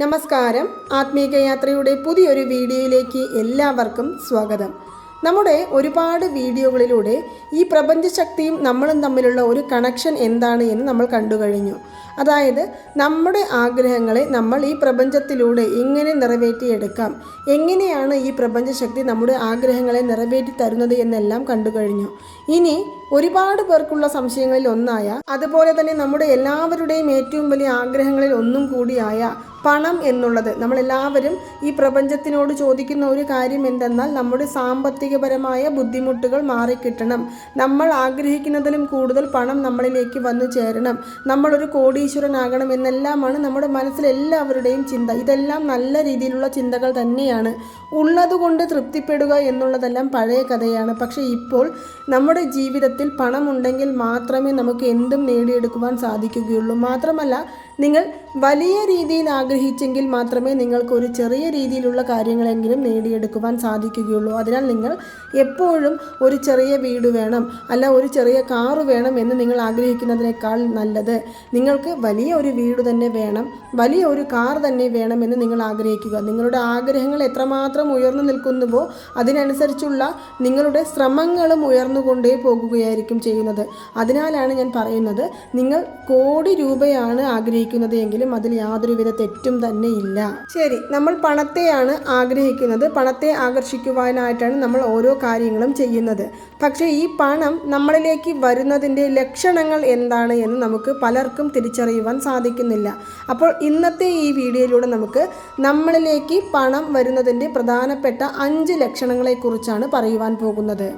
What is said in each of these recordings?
നമസ്കാരം. ആത്മീകയാത്രയുടെ പുതിയൊരു വീഡിയോയിലേക്ക് എല്ലാവർക്കും സ്വാഗതം. നമ്മുടെ ഒരുപാട് വീഡിയോകളിലൂടെ ഈ പ്രപഞ്ചശക്തിയും നമ്മളും തമ്മിലുള്ള ഒരു കണക്ഷൻ എന്താണ് എന്ന് നമ്മൾ കണ്ടു കഴിഞ്ഞു. അതായത് നമ്മുടെ ആഗ്രഹങ്ങളെ നമ്മൾ ഈ പ്രപഞ്ചത്തിലൂടെ എങ്ങനെ നിറവേറ്റിയെടുക്കാം? എങ്ങനെയാണ് ഈ പ്രപഞ്ചശക്തി നമ്മുടെ ആഗ്രഹങ്ങളെ നിറവേറ്റി തരുന്നത് എന്നെല്ലാം കണ്ടു കഴിഞ്ഞു. ഇനി ഒരുപാട് പേർക്കുള്ള സംശയങ്ങളിൽ ഒന്നായ അതുപോലെ തന്നെ നമ്മുടെ എല്ലാവരുടെയും ഏറ്റവും വലിയ ആഗ്രഹങ്ങളിൽ ഒന്നും കൂടിയായ പണം എന്നുള്ളത്. നമ്മളെല്ലാവരും ഈ പ്രപഞ്ചത്തിനോട് ചോദിക്കുന്ന ഒരു കാര്യം എന്തെന്നാൽ നമ്മുടെ സാമ്പത്തികപരമായ ബുദ്ധിമുട്ടുകൾ മാറിക്കിട്ടണം. നമ്മൾ ആഗ്രഹിക്കുന്നതിലും കൂടുതൽ പണം നമ്മളിലേക്ക് വന്നു ചേരണം. നമ്മളൊരു കോടീശ്വരനാകണം എന്നെല്ലാമാണ് നമ്മുടെ മനസ്സിൽ എല്ലാവരുടെയും ചിന്ത. ഇതെല്ലാം നല്ല രീതിയിലുള്ള ചിന്തകൾ തന്നെയാണ്. ഉള്ളതുകൊണ്ട് തൃപ്തിപ്പെടുക എന്നുള്ളതെല്ലാം പഴയ കഥയാണ്. പക്ഷേ ഇപ്പോൾ നമ്മുടെ ജീവിതത്തിൽ പണമുണ്ടെങ്കിൽ മാത്രമേ നമുക്ക് എന്തും നേടിയെടുക്കുവാൻ സാധിക്കുകയുള്ളൂ. മാത്രമല്ല നിങ്ങൾ വലിയ രീതിയിൽ ആഗ്രഹിച്ചെങ്കിൽ മാത്രമേ നിങ്ങൾക്ക് ഒരു ചെറിയ രീതിയിലുള്ള കാര്യങ്ങളെങ്കിലും നേടിയെടുക്കുവാൻ സാധിക്കുകയുള്ളൂ. അതിനാൽ നിങ്ങൾ എപ്പോഴും ഒരു ചെറിയ വീട് വേണം അല്ല ഒരു ചെറിയ കാറ് വേണം എന്ന് നിങ്ങൾ ആഗ്രഹിക്കുന്നതിനേക്കാൾ നല്ലത്. നിങ്ങൾക്ക് വലിയ ഒരു വീട് തന്നെ വേണം വലിയ ഒരു കാർ തന്നെ വേണം എന്ന് നിങ്ങൾ ആഗ്രഹിക്കുക. നിങ്ങളുടെ ആഗ്രഹങ്ങൾ എത്രമാത്രം ഉയർന്നു നിൽക്കുന്നുവോ അതിനനുസരിച്ചുള്ള നിങ്ങളുടെ ശ്രമങ്ങളും ഉയർന്നുകൊണ്ടേ പോകുകയായിരിക്കും ചെയ്യുന്നത്. അതിനാലാണ് ഞാൻ പറയുന്നത് നിങ്ങൾ കോടി രൂപയാണ് ആഗ്രഹിക്കുന്നത് എങ്കിലും അതിൽ യാതൊരുവിധ തെറ്റും തന്നെ ഇല്ല. ശരി നമ്മൾ പണത്തെയാണ് ആഗ്രഹിക്കുന്നത്. പണത്തെ ആകർഷിക്കുവാനായിട്ടാണ് നമ്മൾ ഓരോ കാര്യങ്ങളും ചെയ്യുന്നത്. പക്ഷേ ഈ പണം നമ്മളിലേക്ക് വരുന്നതിന്റെ ലക്ഷണങ്ങൾ എന്താണ് എന്ന് നമുക്ക് പലർക്കും തിരിച്ചറിയുവാൻ സാധിക്കുന്നില്ല. അപ്പോൾ ഇന്നത്തെ ഈ വീഡിയോയിലൂടെ നമുക്ക് നമ്മളിലേക്ക് പണം വരുന്നതിന്റെ പ്രധാനപ്പെട്ട അഞ്ച് ലക്ഷണങ്ങളെക്കുറിച്ചാണ് പറയുവാൻ പോകുന്നത്.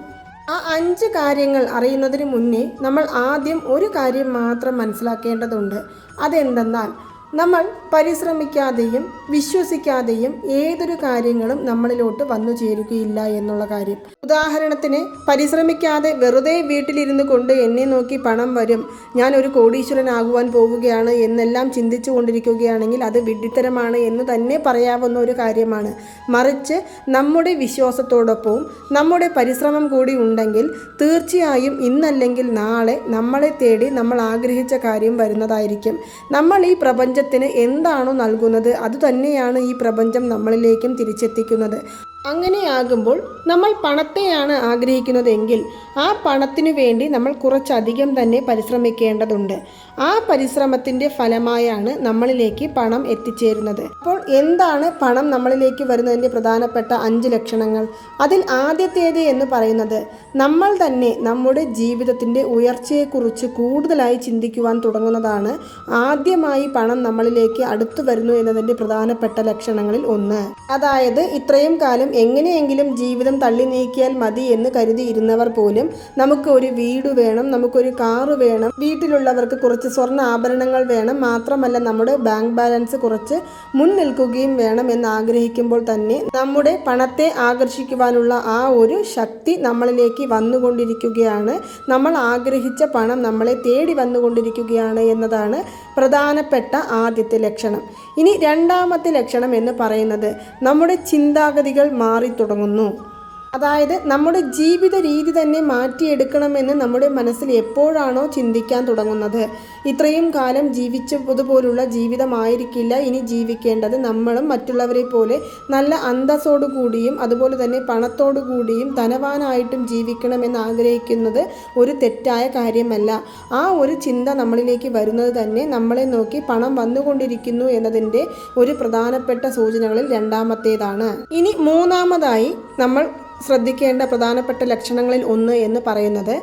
ആ അഞ്ച് കാര്യങ്ങൾ അറിയുന്നതിന് മുന്നേ നമ്മൾ ആദ്യം ഒരു കാര്യം മാത്രം മനസ്സിലാക്കേണ്ടതുണ്ട്. അതെന്തെന്നാൽ നമ്മൾ പരിശ്രമിക്കാതെയും വിശ്വസിക്കാതെയും ഏതൊരു കാര്യങ്ങളും നമ്മളിലോട്ട് വന്നു ചേരുകയില്ല എന്നുള്ള കാര്യം. ഉദാഹരണത്തിന് പരിശ്രമിക്കാതെ വെറുതെ വീട്ടിലിരുന്നു കൊണ്ട് എന്നെ നോക്കി പണം വരും ഞാൻ ഒരു കോടീശ്വരനാകുവാൻ പോവുകയാണ് എന്നെല്ലാം ചിന്തിച്ചു കൊണ്ടിരിക്കുകയാണെങ്കിൽ അത് വിഡ്ഢിത്തരമാണ് എന്ന് തന്നെ പറയാവുന്ന ഒരു കാര്യമാണ്. മറിച്ച് നമ്മുടെ വിശ്വാസത്തോടൊപ്പവും നമ്മുടെ പരിശ്രമം കൂടി ഉണ്ടെങ്കിൽ തീർച്ചയായും ഇന്നല്ലെങ്കിൽ നാളെ നമ്മളെ തേടി നമ്മൾ ആഗ്രഹിച്ച കാര്യം വരുന്നതായിരിക്കും. നമ്മൾ ഈ പ്രപഞ്ചത്തിന് എന്താണോ നൽകുന്നത് അതുതന്നെയാണ് ഈ പ്രപഞ്ചം നമ്മളിലേക്കും തിരിച്ചെത്തിക്കുന്നത്. അങ്ങനെയാകുമ്പോൾ നമ്മൾ പണത്തെയാണ് ആഗ്രഹിക്കുന്നതെങ്കിൽ ആ പണത്തിനു വേണ്ടി നമ്മൾ കുറച്ചധികം തന്നെ പരിശ്രമിക്കേണ്ടതുണ്ട്. ആ പരിശ്രമത്തിന്റെ ഫലമായാണ് നമ്മളിലേക്ക് പണം എത്തിച്ചേരുന്നത്. അപ്പോൾ എന്താണ് പണം നമ്മളിലേക്ക് വരുന്നതിന്റെ പ്രധാനപ്പെട്ട അഞ്ച് ലക്ഷണങ്ങൾ? അതിൽ ആദ്യത്തേത് എന്ന് പറയുന്നത് നമ്മൾ തന്നെ നമ്മുടെ ജീവിതത്തിന്റെ ഉയർച്ചയെക്കുറിച്ച് കൂടുതലായി ചിന്തിക്കുവാൻ തുടങ്ങുന്നതാണ് ആദ്യമായി പണം നമ്മളിലേക്ക് അടുത്തു വരുന്നു എന്നതിന്റെ പ്രധാനപ്പെട്ട ലക്ഷണങ്ങളിൽ ഒന്ന്. അതായത് ഇത്രയും കാലം എങ്ങനെയെങ്കിലും ജീവിതം തള്ളി നീക്കിയാൽ മതി എന്ന് കരുതിയിരുന്നവർ പോലും നമുക്ക് ഒരു വീട് വേണം നമുക്കൊരു കാറ് വേണം വീട്ടിലുള്ളവർക്ക് കുറച്ച് സ്വർണ ആഭരണങ്ങൾ വേണം മാത്രമല്ല നമ്മുടെ ബാങ്ക് ബാലൻസ് കുറച്ച് മുൻ നിൽക്കുകയും വേണം എന്ന് ആഗ്രഹിക്കുമ്പോൾ തന്നെ നമ്മുടെ പണത്തെ ആകർഷിക്കുവാനുള്ള ആ ഒരു ശക്തി നമ്മളിലേക്ക് വന്നുകൊണ്ടിരിക്കുകയാണ്. നമ്മൾ ആഗ്രഹിച്ച പണം നമ്മളെ തേടി വന്നുകൊണ്ടിരിക്കുകയാണ് എന്നതാണ് പ്രധാനപ്പെട്ട ആദ്യത്തെ ലക്ഷണം. ഇനി രണ്ടാമത്തെ ലക്ഷണം എന്ന് പറയുന്നത് നമ്മുടെ ചിന്താഗതികൾ മാറി തുടങ്ങുന്നു അതായത് നമ്മുടെ ജീവിത രീതി തന്നെ മാറ്റിയെടുക്കണമെന്ന് നമ്മുടെ മനസ്സിൽ എപ്പോഴാണോ ചിന്തിക്കാൻ തുടങ്ങുന്നത്. ഇത്രയും കാലം ജീവിച്ചതുപോലുള്ള ജീവിതമായിരിക്കില്ല ഇനി ജീവിക്കേണ്ടത് നമ്മളും മറ്റുള്ളവരെ പോലെ നല്ല അന്തസ്സോടു കൂടിയും അതുപോലെ തന്നെ പണത്തോടു കൂടിയും ധനവാനായിട്ടും ജീവിക്കണമെന്ന് ആഗ്രഹിക്കുന്നത് ഒരു തെറ്റായ കാര്യമല്ല. ആ ഒരു ചിന്ത നമ്മളിലേക്ക് വരുന്നത് തന്നെ നമ്മളെ നോക്കി പണം വന്നുകൊണ്ടിരിക്കുന്നു എന്നതിന്റെ ഒരു പ്രധാനപ്പെട്ട സൂചനകളിൽ രണ്ടാമത്തേതാണ്. ഇനി മൂന്നാമതായി നമ്മൾ ശ്രദ്ധിക്കേണ്ട പ്രധാനപ്പെട്ട ലക്ഷണങ്ങളിൽ ഒന്ന് എന്ന് പറയുന്നത്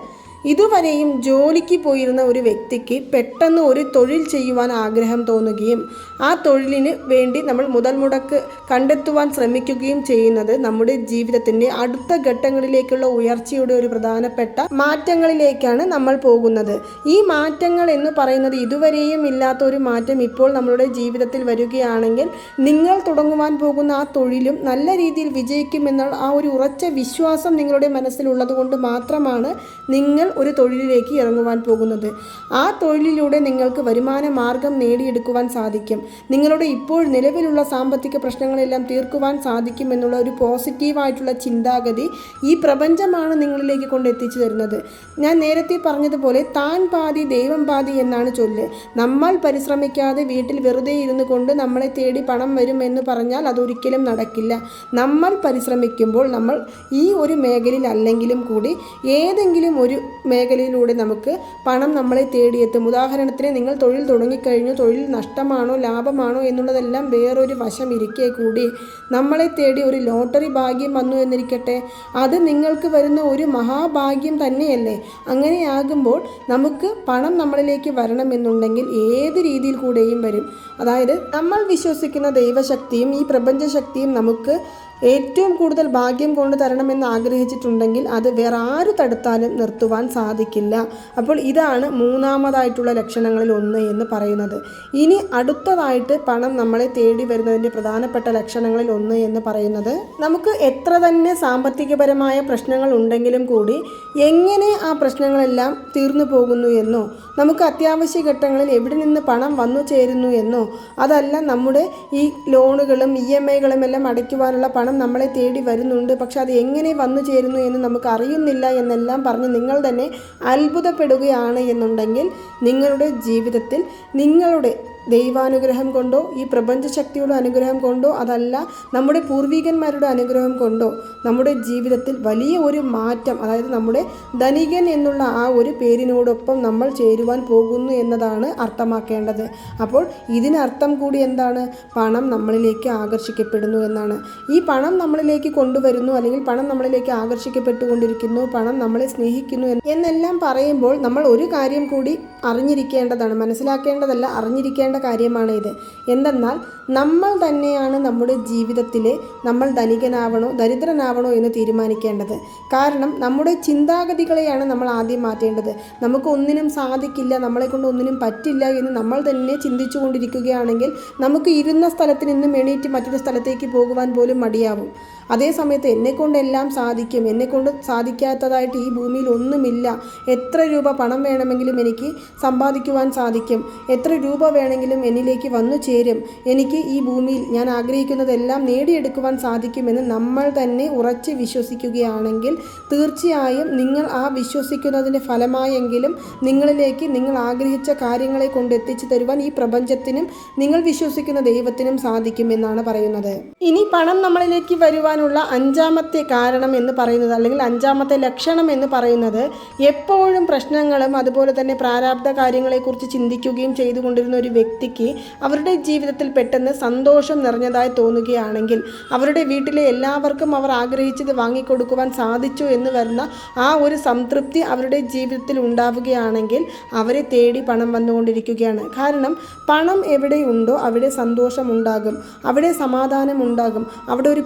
ഇതുവരെയും ജോലിക്ക് പോയിരുന്ന ഒരു വ്യക്തിക്ക് പെട്ടെന്ന് ഒരു തൊഴിൽ ചെയ്യുവാൻ ആഗ്രഹം തോന്നുകയും ആ തൊഴിലിന് വേണ്ടി നമ്മൾ മുതൽ മുടക്ക് കണ്ടെത്തുവാൻ ശ്രമിക്കുകയും ചെയ്യുന്നത് നമ്മുടെ ജീവിതത്തിന്റെ അടുത്ത ഘട്ടങ്ങളിലേക്കുള്ള ഉയർച്ചയുടെ ഒരു പ്രധാനപ്പെട്ട മാറ്റങ്ങളിലേക്കാണ് നമ്മൾ പോകുന്നത്. ഈ മാറ്റങ്ങൾ എന്ന് പറയുന്നത് ഇതുവരെയും ഇല്ലാത്ത ഒരു മാറ്റം ഇപ്പോൾ നമ്മളുടെ ജീവിതത്തിൽ വരികയാണെങ്കിൽ നിങ്ങൾ തുടങ്ങുവാൻ പോകുന്ന ആ തൊഴിലും നല്ല രീതിയിൽ വിജയിക്കുമെന്നുള്ള ആ ഒരു ഉറച്ച വിശ്വാസം നിങ്ങളുടെ മനസ്സിലുള്ളത് കൊണ്ട് മാത്രമാണ് നിങ്ങൾ ഒരു തൊഴിലിലേക്ക് ഇറങ്ങുവാൻ പോകുന്നത്. ആ തൊഴിലിലൂടെ നിങ്ങൾക്ക് വരുമാന മാർഗം നേടിയെടുക്കുവാൻ സാധിക്കും. നിങ്ങളുടെ ഇപ്പോൾ നിലവിലുള്ള സാമ്പത്തിക പ്രശ്നങ്ങളെല്ലാം തീർക്കുവാൻ സാധിക്കും എന്നുള്ള ഒരു പോസിറ്റീവായിട്ടുള്ള ചിന്താഗതി ഈ പ്രപഞ്ചമാണ് നിങ്ങളിലേക്ക് കൊണ്ട് എത്തിച്ചു തരുന്നത്. ഞാൻ നേരത്തെ പറഞ്ഞതുപോലെ താൻ പാതി ദൈവം പാതി എന്നാണ് ചൊല്ല്. നമ്മൾ പരിശ്രമിക്കാതെ വീട്ടിൽ വെറുതെ ഇരുന്നു കൊണ്ട് നമ്മളെ തേടി പണം വരും എന്ന് പറഞ്ഞാൽ അതൊരിക്കലും നടക്കില്ല. നമ്മൾ പരിശ്രമിക്കുമ്പോൾ നമ്മൾ ഈ ഒരു മേഖലയിൽ അല്ലെങ്കിലും കൂടി ഏതെങ്കിലും ഒരു മേഖലയിലൂടെ നമുക്ക് പണം നമ്മളെ തേടിയെത്തും. ഉദാഹരണത്തിന് നിങ്ങൾ തൊഴിൽ തുടങ്ങിക്കഴിഞ്ഞു തൊഴിൽ നഷ്ടമാണോ ലാഭമാണോ എന്നുള്ളതെല്ലാം വേറൊരു വശം ഇരിക്കെ കൂടി. നമ്മളെ തേടി ഒരു ലോട്ടറി ഭാഗ്യം വന്നു എന്നിരിക്കട്ടെ. അത് നിങ്ങൾക്ക് വരുന്ന ഒരു മഹാഭാഗ്യം തന്നെയല്ലേ? അങ്ങനെയാകുമ്പോൾ നമുക്ക് പണം നമ്മളിലേക്ക് വരണമെന്നുണ്ടെങ്കിൽ ഏത് രീതിയിൽ കൂടെയും വരും. അതായത് നമ്മൾ വിശ്വസിക്കുന്ന ദൈവശക്തിയും ഈ പ്രപഞ്ചശക്തിയും നമുക്ക് ഏറ്റവും കൂടുതൽ ഭാഗ്യം കൊണ്ട് തരണമെന്ന് ആഗ്രഹിച്ചിട്ടുണ്ടെങ്കിൽ അത് വേറെ ആര് തടുത്താലും നിർത്തുവാൻ സാധിക്കില്ല. അപ്പോൾ ഇതാണ് മൂന്നാമതായിട്ടുള്ള ലക്ഷണങ്ങളിൽ ഒന്ന് എന്ന് പറയുന്നത്. ഇനി അടുത്തതായിട്ട് പണം നമ്മളെ തേടി വരുന്നതിന്റെ പ്രധാനപ്പെട്ട ലക്ഷണങ്ങളിൽ ഒന്ന് എന്ന് പറയുന്നത് നമുക്ക് എത്ര തന്നെ സാമ്പത്തികപരമായ പ്രശ്നങ്ങൾ ഉണ്ടെങ്കിലും കൂടി എങ്ങനെ ആ പ്രശ്നങ്ങളെല്ലാം തീർന്നു പോകുന്നു എന്നോ നമുക്ക് അത്യാവശ്യ ഘട്ടങ്ങളിൽ എവിടെ നിന്ന് പണം വന്നു ചേരുന്നു എന്നോ അതല്ല നമ്മുടെ ഈ ലോണുകളും ഇ എം ഐകളും എല്ലാം അടയ്ക്കുവാനുള്ള പണം നമ്മളെ തേടി വരുന്നുണ്ട്. പക്ഷെ അത് എങ്ങനെ വന്നു ചേരുന്നു എന്ന് നമുക്ക് അറിയുന്നില്ല എന്നെല്ലാം പറഞ്ഞ് നിങ്ങൾ തന്നെ അത്ഭുതപ്പെടുകയാണ് എന്നുണ്ടെങ്കിൽ നിങ്ങളുടെ ജീവിതത്തിൽ നിങ്ങളുടെ ദൈവാനുഗ്രഹം കൊണ്ടോ ഈ പ്രപഞ്ചശക്തിയുടെ അനുഗ്രഹം കൊണ്ടോ അതല്ല നമ്മുടെ പൂർവികന്മാരുടെ അനുഗ്രഹം കൊണ്ടോ നമ്മുടെ ജീവിതത്തിൽ വലിയ ഒരു മാറ്റം അതായത് നമ്മുടെ ധനികൻ എന്നുള്ള ആ ഒരു പേരിനോടൊപ്പം നമ്മൾ ചേരുവാൻ പോകുന്നു എന്നതാണ് അർത്ഥമാക്കേണ്ടത്. അപ്പോൾ ഇതിനർത്ഥം കൂടി എന്താണ്? പണം നമ്മളിലേക്ക് ആകർഷിക്കപ്പെടുന്നു എന്നാണ്. ഈ പണം നമ്മളിലേക്ക് കൊണ്ടുവരുന്നു അല്ലെങ്കിൽ പണം നമ്മളിലേക്ക് ആകർഷിക്കപ്പെട്ടുകൊണ്ടിരിക്കുന്നു പണം നമ്മളെ സ്നേഹിക്കുന്നു എന്ന് എന്നെല്ലാം പറയുമ്പോൾ നമ്മൾ ഒരു കാര്യം കൂടി അറിഞ്ഞിരിക്കേണ്ടതാണ് മനസ്സിലാക്കേണ്ടതല്ല അറിഞ്ഞിരിക്കേണ്ട കാര്യമാണ് ഇത് എന്തെന്നാൽ നമ്മൾ തന്നെയാണ് നമ്മുടെ ജീവിതത്തിൽ നമ്മൾ ധനികനാവണോ ദരിദ്രനാവണോ എന്ന് തീരുമാനിക്കേണ്ടത്. കാരണം നമ്മുടെ ചിന്താഗതികളെയാണ് നമ്മൾ ആദ്യം മാറ്റേണ്ടത്. നമുക്ക് ഒന്നിനും സാധിക്കില്ല നമ്മളെ കൊണ്ട് ഒന്നിനും പറ്റില്ല എന്ന് നമ്മൾ തന്നെ ചിന്തിച്ചു കൊണ്ടിരിക്കുകയാണെങ്കിൽ നമുക്ക് ഇരുന്ന സ്ഥലത്ത് നിന്നും എണീറ്റ് മറ്റൊരു സ്ഥലത്തേക്ക് പോകുവാൻ പോലും മടിയാവും. അതേ സമയത്ത് എന്നെക്കൊണ്ട് എല്ലാം സാധിക്കും. എന്നെക്കൊണ്ട് സാധിക്കാത്തതായിട്ട് ഈ ഭൂമിയിൽ ഒന്നുമില്ല. എത്ര രൂപ പണം വേണമെങ്കിലും എനിക്ക് സമ്പാദിക്കുവാൻ സാധിക്കും. എത്ര രൂപ വേണമെങ്കിലും എന്നിലേക്ക് വന്നു ചേരും. എനിക്ക് ഈ ഭൂമിയിൽ ഞാൻ ആഗ്രഹിക്കുന്നതെല്ലാം നേടിയെടുക്കുവാൻ സാധിക്കുമെന്ന് നമ്മൾ തന്നെ ഉറച്ച് വിശ്വസിക്കുകയാണെങ്കിൽ തീർച്ചയായും നിങ്ങൾ ആ വിശ്വസിക്കുന്നതിന്റെ ഫലമായെങ്കിലും നിങ്ങളിലേക്ക് നിങ്ങൾ ആഗ്രഹിച്ച കാര്യങ്ങളെ കൊണ്ട് എത്തിച്ചു തരുവാൻ ഈ പ്രപഞ്ചത്തിനും നിങ്ങൾ വിശ്വസിക്കുന്ന ദൈവത്തിനും സാധിക്കുമെന്നാണ് പറയുന്നത്. ഇനി പണം നമ്മളിലേക്ക് വരുവാനുള്ള അഞ്ചാമത്തെ കാരണം എന്ന് പറയുന്നത് അല്ലെങ്കിൽ അഞ്ചാമത്തെ ലക്ഷണം എന്ന് പറയുന്നത് എപ്പോഴും പ്രശ്നങ്ങളും അതുപോലെ തന്നെ പ്രാരാബ്ധ കാര്യങ്ങളെക്കുറിച്ച് ചിന്തിക്കുകയും ചെയ്തുകൊണ്ടിരുന്ന ഒരു വ്യക്തിക്ക് അവരുടെ ജീവിതത്തിൽ പെട്ടെന്ന് സന്തോഷം നിറഞ്ഞതായി തോന്നുകയാണെങ്കിൽ അവരുടെ വീട്ടിലെ എല്ലാവർക്കും അവർ ആഗ്രഹിച്ചത് വാങ്ങിക്കൊടുക്കുവാൻ സാധിച്ചു എന്ന് വരുന്ന ആ ഒരു സംതൃപ്തി അവരുടെ ജീവിതത്തിൽ ഉണ്ടാവുകയാണെങ്കിൽ അവരെ തേടി പണം വന്നുകൊണ്ടിരിക്കുകയാണ്. കാരണം പണം എവിടെയുണ്ടോ അവിടെ സന്തോഷം ഉണ്ടാകും അവിടെ സമാധാനം ഉണ്ടാകും അവിടെ ഒരു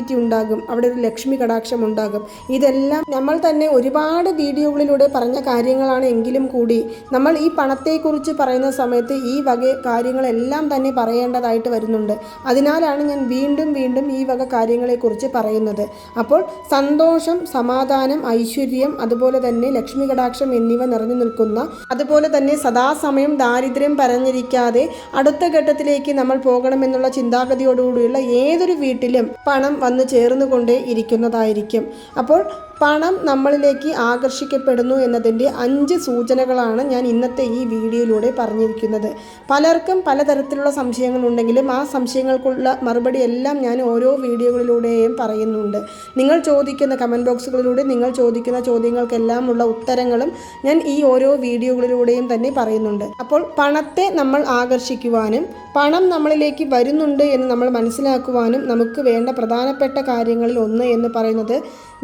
പോസിറ്റിവിറ്റി ഉണ്ടാകും അവിടെ ഒരു ലക്ഷ്മി കടാക്ഷം ഉണ്ടാകും. ഇതെല്ലാം നമ്മൾ തന്നെ ഒരുപാട് വീഡിയോകളിലൂടെ പറഞ്ഞ കാര്യങ്ങളാണ് എങ്കിലും കൂടി നമ്മൾ ഈ പണത്തെക്കുറിച്ച് പറയുന്ന സമയത്ത് ഈ വക കാര്യങ്ങളെല്ലാം തന്നെ പറയേണ്ടതായിട്ട് വരുന്നുണ്ട്. അതിനാലാണ് ഞാൻ വീണ്ടും വീണ്ടും ഈ വക കാര്യങ്ങളെക്കുറിച്ച് പറയുന്നത്. അപ്പോൾ സന്തോഷം സമാധാനം ഐശ്വര്യം അതുപോലെ തന്നെ ലക്ഷ്മി കടാക്ഷം എന്നിവ നിറഞ്ഞു നിൽക്കുന്ന അതുപോലെ തന്നെ സദാസമയം ദാരിദ്ര്യം പരഞ്ഞിരിക്കാതെ അടുത്ത ഘട്ടത്തിലേക്ക് നമ്മൾ പോകണമെന്നുള്ള ചിന്താഗതിയോടുകൂടിയുള്ള ഏതൊരു വീട്ടിലും പണം വന്നു ചേർന്നുകൊണ്ടേ ഇരിക്കുന്നതായിരിക്കും. അപ്പോൾ പണം നമ്മളിലേക്ക് ആകർഷിക്കപ്പെടുന്നു എന്നതിന്റെ അഞ്ച് സൂചനകളാണ് ഞാൻ ഇന്നത്തെ ഈ വീഡിയോയിലൂടെ പറഞ്ഞിരിക്കുന്നത്. പലർക്കും പലതരത്തിലുള്ള സംശയങ്ങളുണ്ടെങ്കിലും ആ സംശയങ്ങൾക്കുള്ള മറുപടി എല്ലാം ഞാൻ ഓരോ വീഡിയോകളിലൂടെയും പറയുന്നുണ്ട്. നിങ്ങൾ ചോദിക്കുന്ന കമന്റ് ബോക്സുകളിലൂടെ നിങ്ങൾ ചോദിക്കുന്ന ചോദ്യങ്ങൾക്കെല്ലാം ഉള്ള ഉത്തരങ്ങളും ഞാൻ ഈ ഓരോ വീഡിയോകളിലൂടെയും തന്നെ പറയുന്നുണ്ട്. അപ്പോൾ പണത്തെ നമ്മൾ ആകർഷിക്കുവാനും പണം നമ്മളിലേക്ക് വരുന്നുണ്ട് എന്ന് നമ്മൾ മനസ്സിലാക്കുവാനും നമുക്ക് വേണ്ട പ്രധാനപ്പെട്ട കാര്യങ്ങളിൽ ഒന്ന് എന്ന് പറയുന്നത്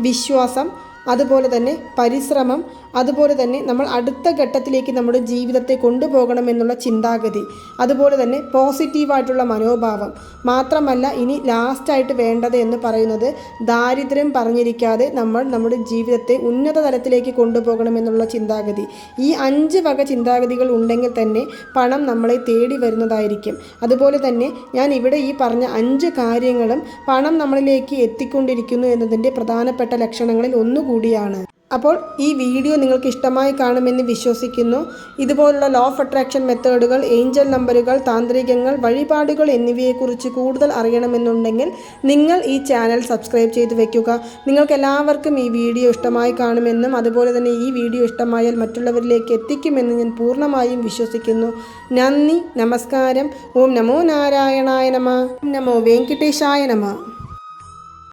വിശ്വാസം. അതുപോലെ തന്നെ പരിശ്രമം അതുപോലെ തന്നെ നമ്മൾ അടുത്ത ഘട്ടത്തിലേക്ക് നമ്മുടെ ജീവിതത്തെ കൊണ്ടുപോകണമെന്നുള്ള ചിന്താഗതി അതുപോലെ തന്നെ പോസിറ്റീവായിട്ടുള്ള മനോഭാവം. മാത്രമല്ല ഇനി ലാസ്റ്റായിട്ട് വേണ്ടത് എന്ന് പറയുന്നത് ദാരിദ്ര്യം പറഞ്ഞിരിക്കാതെ നമ്മൾ നമ്മുടെ ജീവിതത്തെ ഉന്നത തലത്തിലേക്ക് കൊണ്ടുപോകണമെന്നുള്ള ചിന്താഗതി. ഈ അഞ്ച് വക ചിന്താഗതികൾ ഉണ്ടെങ്കിൽ തന്നെ പണം നമ്മളെ തേടി വരുന്നതായിരിക്കും. അതുപോലെ തന്നെ ഞാൻ ഇവിടെ ഈ പറഞ്ഞ അഞ്ച് കാര്യങ്ങളും പണം നമ്മളിലേക്ക് എത്തിക്കൊണ്ടിരിക്കുന്നു എന്നതിന്റെ പ്രധാനപ്പെട്ട ലക്ഷണങ്ങളിൽ ഒന്നുകൂടിയാണ് അപ്പോൾ ഈ വീഡിയോ നിങ്ങൾക്ക് ഇഷ്ടമായി കാണുമെന്ന് വിശ്വസിക്കുന്നു. ഇതുപോലുള്ള ലോ ഓഫ് അട്രാക്ഷൻ മെത്തേഡുകൾ ഏഞ്ചൽ നമ്പറുകൾ താന്ത്രികങ്ങൾ വഴിപാടുകൾ എന്നിവയെക്കുറിച്ച് കൂടുതൽ അറിയണമെന്നുണ്ടെങ്കിൽ നിങ്ങൾ ഈ ചാനൽ സബ്സ്ക്രൈബ് ചെയ്ത് വെക്കുക. നിങ്ങൾക്ക് എല്ലാവർക്കും ഈ വീഡിയോ ഇഷ്ടമായി കാണുമെന്നും അതുപോലെ തന്നെ ഈ വീഡിയോ ഇഷ്ടമായാൽ മറ്റുള്ളവരിലേക്ക് എത്തിക്കുമെന്ന് ഞാൻ പൂർണമായും വിശ്വസിക്കുന്നു. നന്ദി നമസ്കാരം. ഓം നമോ നാരായണായ നമ. നമോ വെങ്കിട്ടേശായ നമ.